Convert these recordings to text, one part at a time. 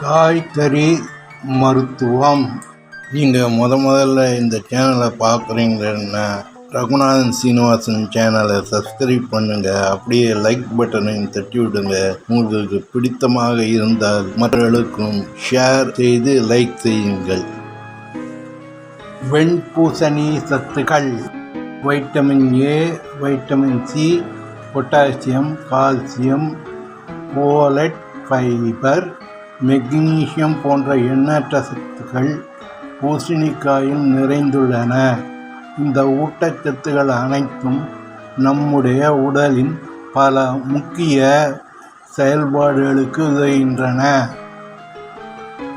காய்கறி மருத்துவம். நீங்கள் முத முதல்ல இந்த சேனலை பார்க்குறீங்கன்னா ரகுநாதன் சீனிவாசன் சேனலை சப்ஸ்கிரைப் பண்ணுங்கள் அப்படியே லைக் பட்டனையும் தட்டி விடுங்க. உங்களுக்கு பிடித்தமாக இருந்தால் மற்றவர்களுக்கும் ஷேர் செய்து லைக் செய்யுங்கள். வெண்பூசணி சத்துக்கள். Vitamin A vitamin C potassium calcium folate fibre magnesium போன்ற எண்ணற்ற சத்துக்கள் பூசணிக்காயில் நிறைந்துள்ளன. இந்த ஊட்டச்சத்துக்கள் அனைத்தும் நம்முடைய உடலின் பல முக்கிய செயல்பாடுகளுக்கு உதவுகின்றன.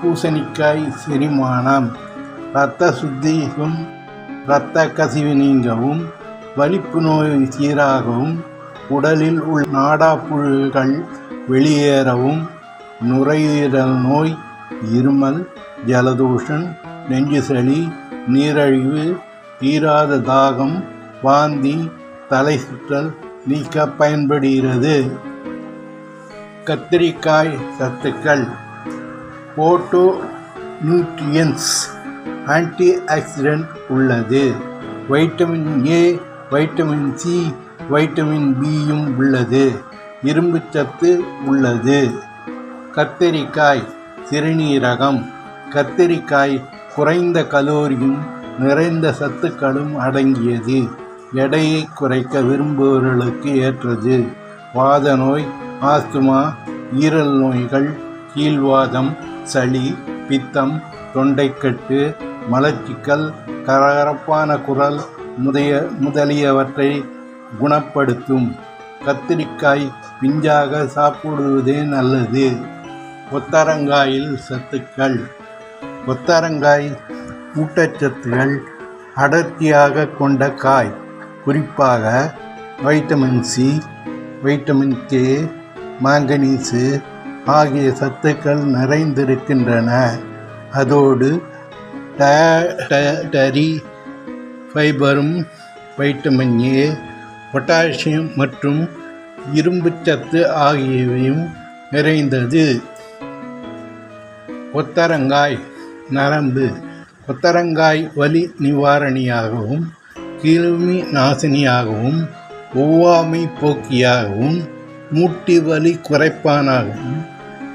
பூசணிக்காய் செரிமானம் இரத்த சுத்தியும் இரத்த கசிவு நீங்கவும் வலிப்பு நோய் சீராகவும் உடலில் உள் நாடாப்புழுகள் வெளியேறவும் நுரையீரல் நோய் இருமல் ஜலதோஷம் நெஞ்சு சளி நீரழிவு தீராத தாகம் வாந்தி தலை சுற்றல் நீக்க பயன்படுகிறது. கத்திரிக்காய் சத்துக்கள் போட்டோ நியூட்ரியன்ஸ் ஆன்டி ஆக்சிடென்ட் உள்ளது. Vitamin A vitamin C vitamin பியும் உள்ளது. இரும்புச்சத்து உள்ளது. கத்தரிக்காய் சிறுநீரகம். கத்தரிக்காய் குறைந்த கலோரியும் நிறைந்த சத்துக்களும் அடங்கியது. எடையை குறைக்க விரும்புபவர்களுக்கு ஏற்றது. வாத நோய் ஆஸ்துமா ஈரல் நோய்கள் கீழ்வாதம் சளி பித்தம் தொண்டைக்கட்டு மலச்சிக்கல் கரகரப்பான குரல் முதைய முதலியவற்றை குணப்படுத்தும். கத்திரிக்காய் பிஞ்சாக சாப்பிடுவதே நல்லது. கொத்தரங்காயில் சத்துக்கள் கொத்தரங்காய் ஊட்டச்சத்துகள் அடர்த்தியாக கொண்ட காய் குறிப்பாக vitamin C vitamin K manganese ஆகிய சத்துக்கள் நிறைந்திருக்கின்றன. அதோடு டரி ஃபைபரும் வைட்டமின் ஏ பொட்டாசியம் மற்றும் இரும்புச்சத்து ஆகியவையும் நிறைந்தது. கொத்தரங்காய் நரம்பு. கொத்தரங்காய் வலி நிவாரணியாகவும் கிருமி நாசினியாகவும் ஒவ்வாமை போக்கியாகவும் மூட்டி வலி குறைப்பானாகவும்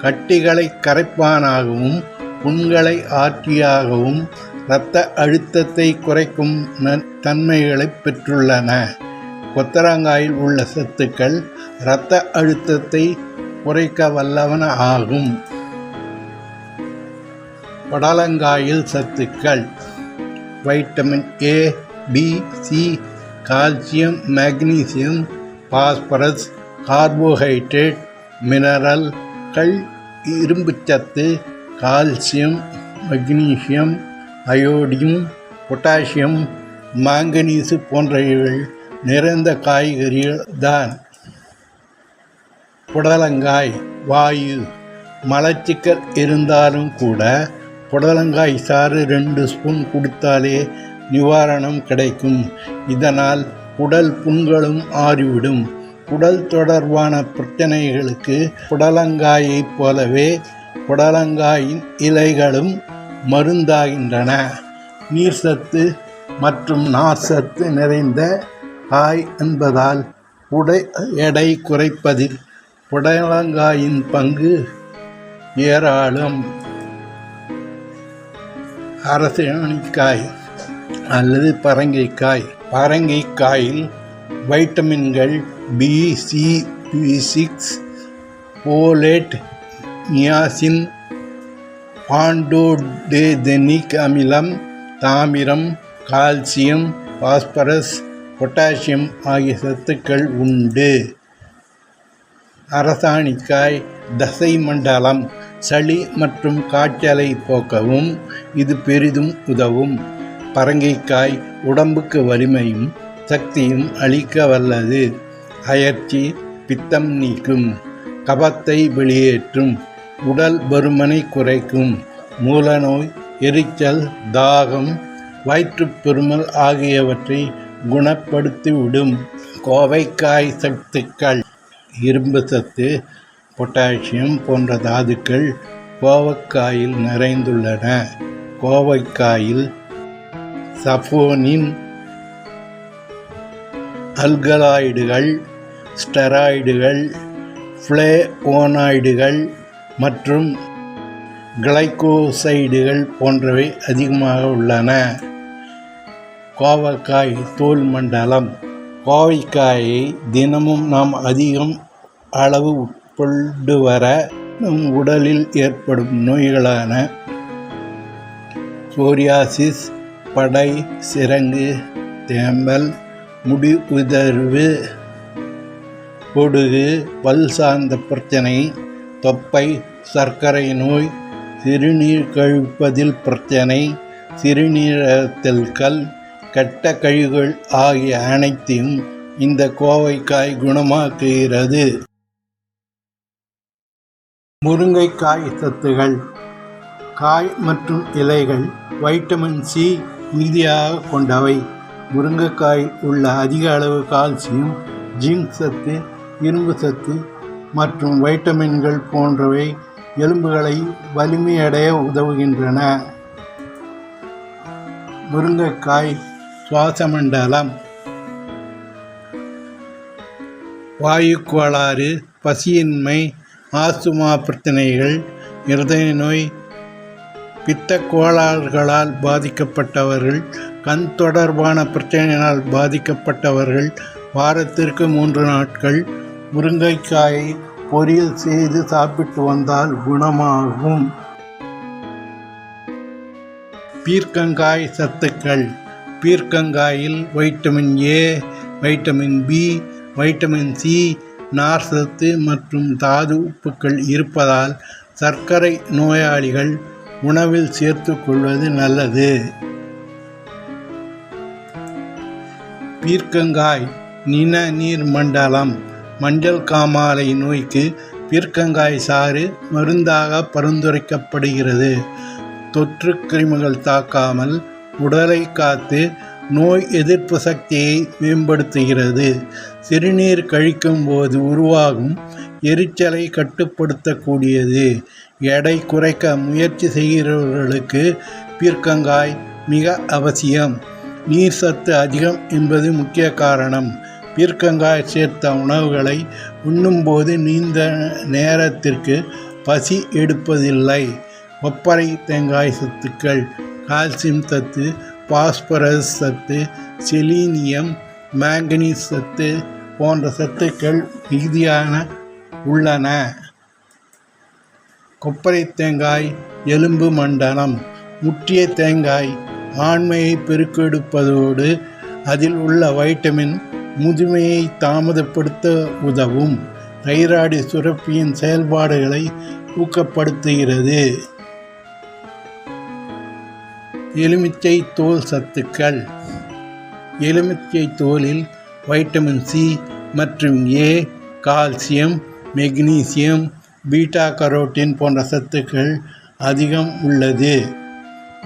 கட்டிகளை கரைப்பானாகவும் புண்களை ஆற்றியாகவும் இரத்த அழுத்தத்தை குறைக்கும் தன்மைகளை பெற்றுள்ளன. கொத்தரங்காயில் உள்ள சத்துக்கள் இரத்த அழுத்தத்தை குறைக்க வல்லவன ஆகும் படலங்காயில் சத்துக்கள். Vitamin A B C calcium magnesium phosphorus carbohydrate மினரல்கள் இரும்புச்சத்து கால்சியம் மக்னீசியம் அயோடியம் பொட்டாசியம் மாங்கனீசு போன்றவைகள் நிறைந்த காய்கறிகள் தான். புடலங்காய் வாயு மலச்சிக்கல் இருந்தாலும் கூட புடலங்காய் சாறு ரெண்டு ஸ்பூன் குடித்தாலே நிவாரணம் கிடைக்கும். இதனால் உடல் புண்களும் ஆறிவிடும். உடல் தொடர்பான பிரச்சனைகளுக்கு புடலங்காயைப் போலவே புடலங்காயின் இலைகளும் மருந்தாகின்றன. நீர் சத்து மற்றும் நார்சத்து நிறைந்த காய் என்பதால் உடை எடை குறைப்பதில் புடலங்காயின் பங்கு ஏராளம். அரசாணிக்காய் அல்லது பரங்கிக்காய். பரங்கிக்காயில் வைட்டமின்கள் B C B six folate niacin pantothenic அமிலம் தாமிரம் கால்சியம் பாஸ்பரஸ் பொட்டாசியம் ஆகிய சத்துக்கள் உண்டு. அரசாணிக்காய் தசை மண்டலம் சளி மற்றும் காய்ச்சலை போக்கவும் இது பெரிதும் உதவும். பரங்கைக்காய் உடம்புக்கு வலிமையும் சக்தியும் அளிக்க வல்லது. அயற்சி பித்தம் நீக்கும் கபத்தை வெளியேற்றும் உடல் பருமனை குறைக்கும் மூலநோய் எரிச்சல் தாகம் வயிற்றுப்பெருமல் ஆகியவற்றை குணப்படுத்திவிடும். கோவைக்காய் சத்துக்கள் இரும்பு சத்து பொட்டாசியம் போன்ற தாதுக்கள் கோவக்காயில் நிறைந்துள்ளன. கோவைக்காயில் சஃபோனின் அல்கலாய்டுகள் ஸ்டெராய்டுகள் ஃப்ளேவோனாய்டுகள் மற்றும் கிளைகோசைடுகள் போன்றவை அதிகமாக உள்ளன. கோவக்காய் தோல் மண்டலம். கோவைக்காயை தினமும் நாம் அதிகம் அளவு கொண்டு வர நம் உடலில் ஏற்படும் நோய்களான சோரியாசிஸ் படை சிரங்கு தேம்பல் முடி உதர்வு பொடுகு பல் சார்ந்த பிரச்சனை தொப்பை சர்க்கரை நோய் சிறுநீர் கழிப்பதில் பிரச்சனை சிறுநீரகத்தில் கல் கெட்ட கழிவுகள் ஆகிய அனைத்தையும் இந்த கோவைக்காய் குணமாக்குகிறது. முருங்கைக்காய் சத்துகள் காய் மற்றும் இலைகள் வைட்டமின் சி மிகுதியாக கொண்டவை. முருங்கைக்காயில் உள்ள அதிக அளவு கால்சியம் ஜிங்க் சத்து இரும்பு சத்து மற்றும் வைட்டமின்கள் போன்றவை எலும்புகளை வலிமையடைய உதவுகின்றன. முருங்கைக்காய் சுவாசமண்டலம் வாயு கோளாறு பசியின்மை ஆஸ்துமா பிரச்சனைகள் இருதய நோய் பித்த கோளாறுகளால் பாதிக்கப்பட்டவர்கள் கண் தொடர்பான பிரச்சனையினால் பாதிக்கப்பட்டவர்கள் வாரத்திற்கு மூன்று நாட்கள் முருங்கைக்காயை பொரியல் செய்து சாப்பிட்டு வந்தால் குணமாகும். பீர்க்கங்காய் சத்துக்கள். பீர்க்கங்காயில் vitamin A vitamin B vitamin C நார்சத்து மற்றும் தாது உப்புக்கள் இருப்பதால் சர்க்கரை நோயாளிகள் உணவில் சேர்த்துக் கொள்வது நல்லது. பீர்க்கங்காய் நின நீர் மண்டலம் மஞ்சள் காமாலை நோய்க்கு பீர்க்கங்காய் சாறு மருந்தாக பரிந்துரைக்கப்படுகிறது. தொற்று கிருமிகள் தாக்காமல் உடலை காத்து நோய் எதிர்ப்பு சக்தியை மேம்படுத்துகிறது. சிறுநீர் கழிக்கும் போது உருவாகும் எரிச்சலை கட்டுப்படுத்தக்கூடியது. எடை குறைக்க முயற்சி செய்கிறவர்களுக்கு பீர்க்கங்காய் மிக அவசியம். நீர் சத்து அதிகம் என்பது முக்கிய காரணம். பீர்க்கங்காய் சேர்த்த உணவுகளை உண்ணும்போது நீண்ட நேரத்திற்கு பசி எடுப்பதில்லை. கொப்பரை தேங்காய் சத்துக்கள் கால்சியம் சத்து பாஸ்பரஸ் சத்து செலீனியம் மேங்கனீஸ் சத்து போன்ற சத்துக்கள் மிகுதியான உள்ளன. கொப்பரை தேங்காய் எலும்பு மண்டலம் முற்றிய தேங்காய் ஆண்மையை பெருக்கெடுப்பதோடு அதில் உள்ள வைட்டமின் முதுமையை தாமதப்படுத்த உதவும். தைராய்டு சுரப்பியின் செயல்பாடுகளை ஊக்கப்படுத்துகிறது. எலுமிச்சை தோல் சத்துக்கள். எலுமிச்சை தோலில் வைட்டமின் சி மற்றும் A calcium magnesium beta carotene போன்ற சத்துக்கள் அதிகம் உள்ளது.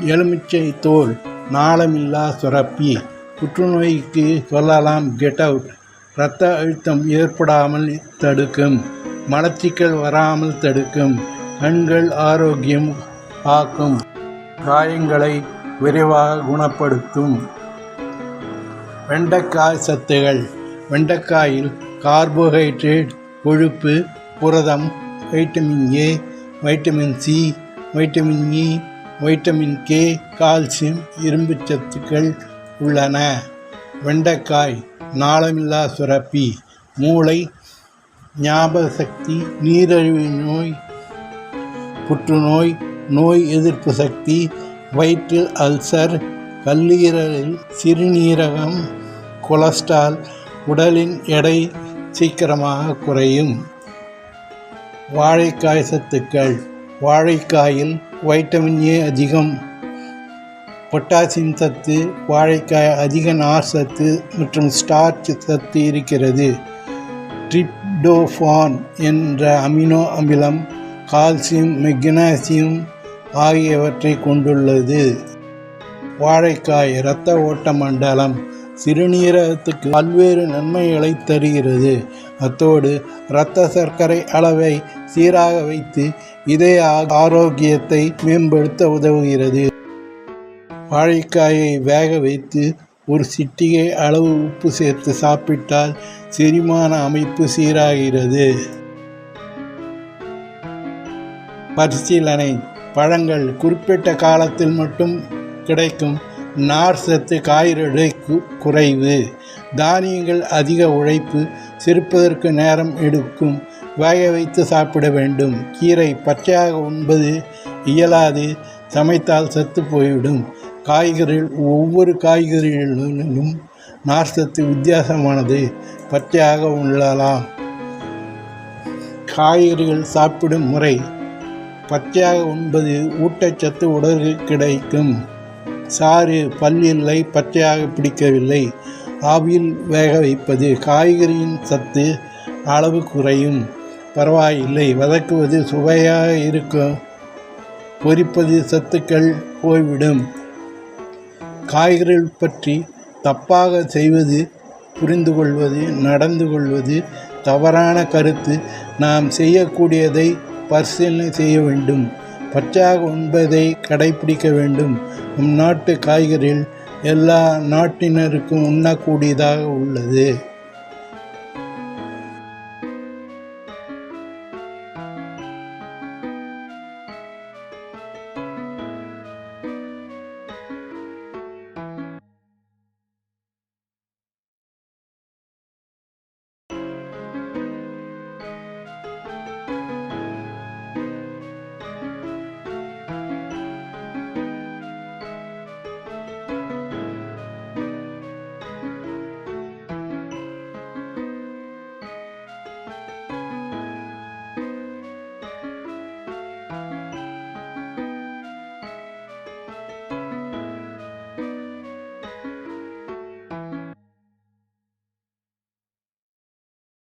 எலுமிச்சை தோல் நாளமில்லா சுரப்பி. புற்றுநோய்க்கு சொல்லலாம் கெட் அவுட். இரத்த அழுத்தம் ஏற்படாமல் தடுக்கும். மலச்சிக்கல் வராமல் தடுக்கும். கண்கள் ஆரோக்கியம் காக்கும் காயங்களை விரைவாக குணப்படுத்தும். வெண்டைக்காய் சத்துகள். வெண்டைக்காயில் கார்போஹைட்ரேட் கொழுப்பு புரதம் vitamin A vitamin C vitamin E vitamin K calcium இரும்பு சத்துக்கள் உள்ளன. வெண்டைக்காய் நாளமில்லா சுரப்பி. மூளை ஞாபக சக்தி நீரிழிவு நோய் புற்றுநோய் நோய் எதிர்ப்பு சக்தி வயிற்றில் அல்சர் கல்லீரலில் சிறுநீரகம் கொலஸ்ட்ரால் உடலின் எடை சீக்கிரமாக குறையும். வாழைக்காய் சத்துக்கள். வாழைக்காயில் வைட்டமின் ஏ அதிகம். பொட்டாசியம் சத்து வாழைக்காய் அதிக நார் சத்து மற்றும் ஸ்டார்ச் சத்து இருக்கிறது. ட்ரிப்டோஃபான் என்ற அமினோ அமிலம் கால்சியம் மெக்னீசியம் ஆகியவற்றை கொண்டுள்ளது. வாழைக்காய் இரத்த ஓட்ட மண்டலம் சிறுநீரகத்துக்கு பல்வேறு நன்மைகளை தருகிறது. அத்தோடு இரத்த சர்க்கரை அளவை சீராக வைத்து இதய ஆரோக்கியத்தை மேம்படுத்த உதவுகிறது. வாழைக்காயை வேக வைத்து ஒரு சிட்டிகை அளவு உப்பு சேர்த்து சாப்பிட்டால் செரிமான அமைப்பு சீராகிறது. பரிசீலனை பழங்கள் குறிப்பிட்ட காலத்தில் மட்டும் கிடைக்கும். நார் சத்து காய்கறி கு- குறைவு. தானியங்கள் அதிக உழைப்பு சிரிப்பதற்கு நேரம் எடுக்கும். வேக வைத்து சாப்பிட வேண்டும். கீரை பச்சையாக உண்பது இயலாது. சமைத்தால் சத்து போய்விடும். காய்கறிகள் ஒவ்வொரு காய்கறிகளிலும் நார் சத்து வித்தியாசமானது. பச்சையாக உண்ணலாம் காய்கறிகள் சாப்பிடும் முறை. பச்சையாக உண்பது ஊட்டச்சத்து உடலுக்கு கிடைக்கும். சாறு பல்லில்லை பச்சையாக பிடிக்கவில்லை. ஆவியில் வேக வைப்பது காய்கறியின் சத்து அளவு குறையும். பரவாயில்லை வதக்குவது சுவையாக இருக்கும். பொரிப்பது சத்துக்கள் போய்விடும். காய்கறிகள் பற்றி தப்பாக செய்வது புரிந்து கொள்வது நடந்து கொள்வது தவறான கருத்து. நாம் செய்யக்கூடியதை பரிசீலனை செய்ய வேண்டும். பச்சாக உண்பதை கடைபிடிக்க வேண்டும். நம் நாட்டு காய்கறிகள் எல்லா நாட்டினருக்கும் உண்ணக்கூடியதாக உள்ளது.